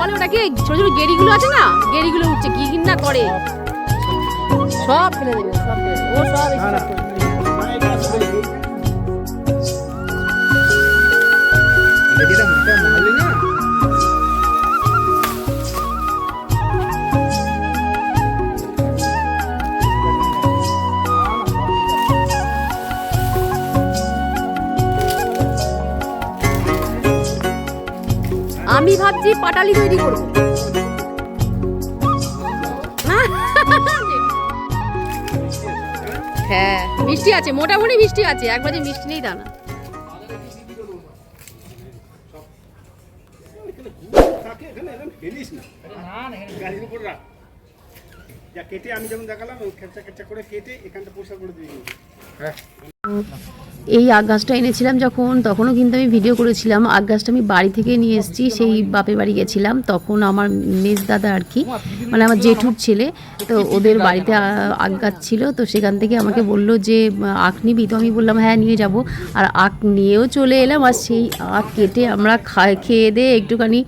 বলে ওটাকে ছোট ছোট গেড়িগুলো আছে না? গেড়িগুলো উঠছে কি কি না করে? সব ফেলে দেবে সব ফেলে ও সব এটা মোটা আমি ভাবছি পাটালি তৈরি করব। হ্যাঁ মিষ্টি আছে মোটামুটি মিষ্টি আছে একবারে মিষ্টি নেই দানা থাকে এখানে এরকম ফেলিস না গাড়ির উপর রাখ যা কেটে আমি যেমন দেখালাম ওই খেচা খেচা করে কেটে এখানটা পরিষ্কার করে দিয়ে দিবি। এই আগ গাছটা এনেছিলাম যখন, তখনও কিন্তু আমি ভিডিও করেছিলাম। আগ গাছটা আমি বাড়ি থেকে নিয়ে এসেছি, সেই বাপের বাড়ি গেছিলাম। তখন আমার মেজ দাদা আর কি মানে আমার জেঠুর ছেলে, তো ওদের বাড়িতে আগ গাছ ছিল। তো সেখান থেকে আমাকে বলল যে, আখ নিবি? তো আমি বললাম হ্যাঁ নিয়ে যাব। আর আখ নিয়েও চলে এলাম। আর সেই আখ কেটে আমরা খায়, খেয়ে দিয়ে একটুখানি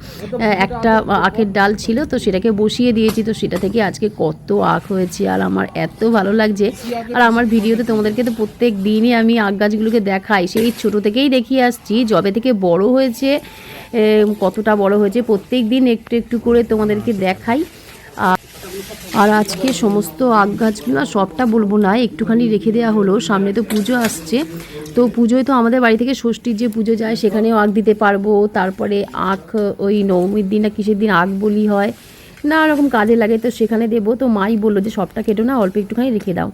একটা আখের ডাল ছিল, তো সেটাকে বসিয়ে দিয়েছি। তো সেটা থেকে আজকে কত আখ হয়েছে। আর আমার এত ভালো লাগছে। আর আমার ভিডিওতে তোমাদেরকে তো প্রত্যেক দিনই আমি আখ গাছগুলোকে দেখাই, সেই ছোট থেকেই দেখিয়ে আসছি। জবে থেকে বড় হয়েছে কতটা বড় হয়েছে, প্রত্যেক দিন একটু একটু করে তোমাদেরকে দেখাই। আর আজকে সমস্ত আখ গাছগুলো সবটা বলব না, একটুখানি রেখে দেওয়া হলো। সামনে তো পুজো আসছে। তো পুজোয় তো আমাদের বাড়ি থেকে ষষ্ঠীর যে পুজো যায়, সেখানেও আখ দিতে পারব। তারপরে আখ, ওই নবমীর দিন না কিসের দিন আখ বলি হয়। নানা রকম কাজে লাগে। তো সেখানে দেবো। তো মাই বলল যে, সবটা কেটো না, অল্প একটুখানি রেখে দাও।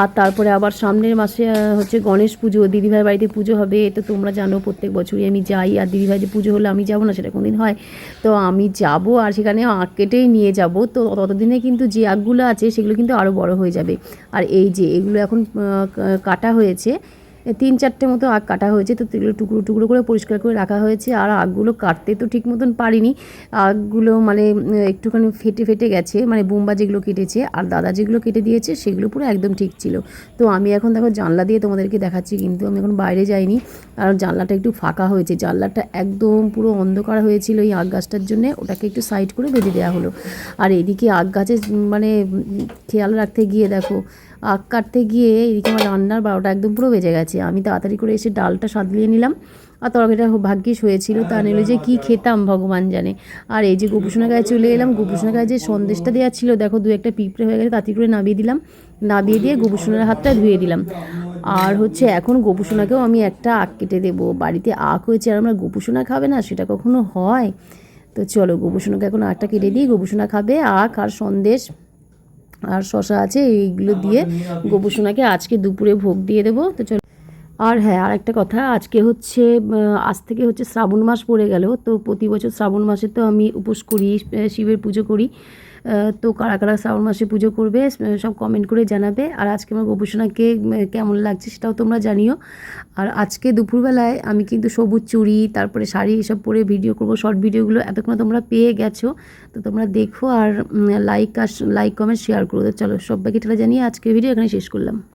আর তারপরে আবার সামনের মাসে হচ্ছে গণেশ পুজো, দিদিভাইয়ের বাড়িতে পুজো হবে। তো তোমরা জানো, প্রত্যেক বছরই আমি যাই। আর দিদিভাই যে পুজো হলে, আমি যাব না, সেটা কোনদিন হয়। তো আমি যাব আর সেখানে আঁক কেটেই নিয়ে যাব। তো ততদিনে কিন্তু যে আঁকগুলো আছে, সেগুলো কিন্তু আরও বড় হয়ে যাবে। আর এই যে, এগুলো এখন কাটা হয়েছে। তিন চারটে মতো আগ কাটা হয়েছে, তো এগুলো টুকরো টুকরো করে পরিষ্কার করে রাখা হয়েছে, আর আগগুলো কাটতে তো ঠিক মতন পারিনি। আগগুলো মানে একটুখানি ফেটে ফেটে গেছে মানে বোম্বা যেগুলো কেটেছে আর দাদা যেগুলো কেটে দিয়েছে সেগুলো পুরো একদম ঠিক ছিল। তো আমি এখন দেখো জানলা দিয়ে তোমাদেরকে দেখাচ্ছি, কিন্তু আমি এখন বাইরে যাইনি, কারণ জানলাটা একটু ফাঁকা হয়েছে। জানলাটা একদম পুরো অন্ধকার হয়েছিল এই আগ গাছটার জন্যে, ওটাকে একটু সাইড করে বেঁধে দেওয়া হলো। আর এদিকে আগ গাছে মানে খেয়াল রাখতে গিয়ে দেখো আখ কাটতে গিয়ে এদিকে আমার রান্নার বারোটা একদম পুরো বেজে গেছে। আমি তাড়াতাড়ি করে এসে ডালটা সাদলিয়ে নিলাম আর তরকারিটা ভাগ্যিস হয়েছিল। তা নিলে যে কি খেতাম ভগবান জানে। আর এই যে গোপুসোনা গায়ে চলে এলাম গোপুসোনা গায়ে যে সন্দেশটা দেওয়া ছিল, দেখো দু একটা পিঁপড়ে হয়ে গেছে, তাড়াতাড়ি করে নামিয়ে দিলাম। নামিয়ে দিয়ে গোপুসোনার হাতটা ধুয়ে দিলাম আর হচ্ছে এখন গোপুসোনাকেও আমি একটা আখ কেটে দেবো। বাড়িতে আখ হয়েছে আর আমরা গোপুসোনা খাবে না, সেটা কখনো হয়? তো চলো গোপুসোনাকে এখন আখটা কেটে দিই। গোপুসোনা খাবে আখ আর সন্দেশ। আর শশা আছে এইগুলো দিয়ে গোপুসোনাকে আজকে দুপুরে ভোগ দিয়ে দেবো। তো চলো। আর হ্যাঁ আর একটা কথা আজকে হচ্ছে আজ থেকে হচ্ছে শ্রাবণ মাস পড়ে গেল তো প্রতি বছর শ্রাবণ মাসে তো আমি উপোস করি শিবের পুজো করি। তো কারা কারা শ্রাবণ মাসে পুজো করবে সব কমেন্ট করে জানাবে। আর আজকে আমার গোপুসোনাকে কেমন লাগছে সেটাও তোমরা জানিও। আর আজকে দুপুরবেলায় আমি কিন্তু সবুজ চুড়ি, তারপরে শাড়ি এসব পরে ভিডিও করব। শর্ট ভিডিওগুলো এতক্ষণ তোমরা পেয়ে গেছো, তো তোমরা দেখো আর লাইক আর লাইক কমেন্ট শেয়ার করো। তো চলো সবাইকে ঠেলা জানিয়ে আজকে ভিডিও এখানে শেষ করলাম।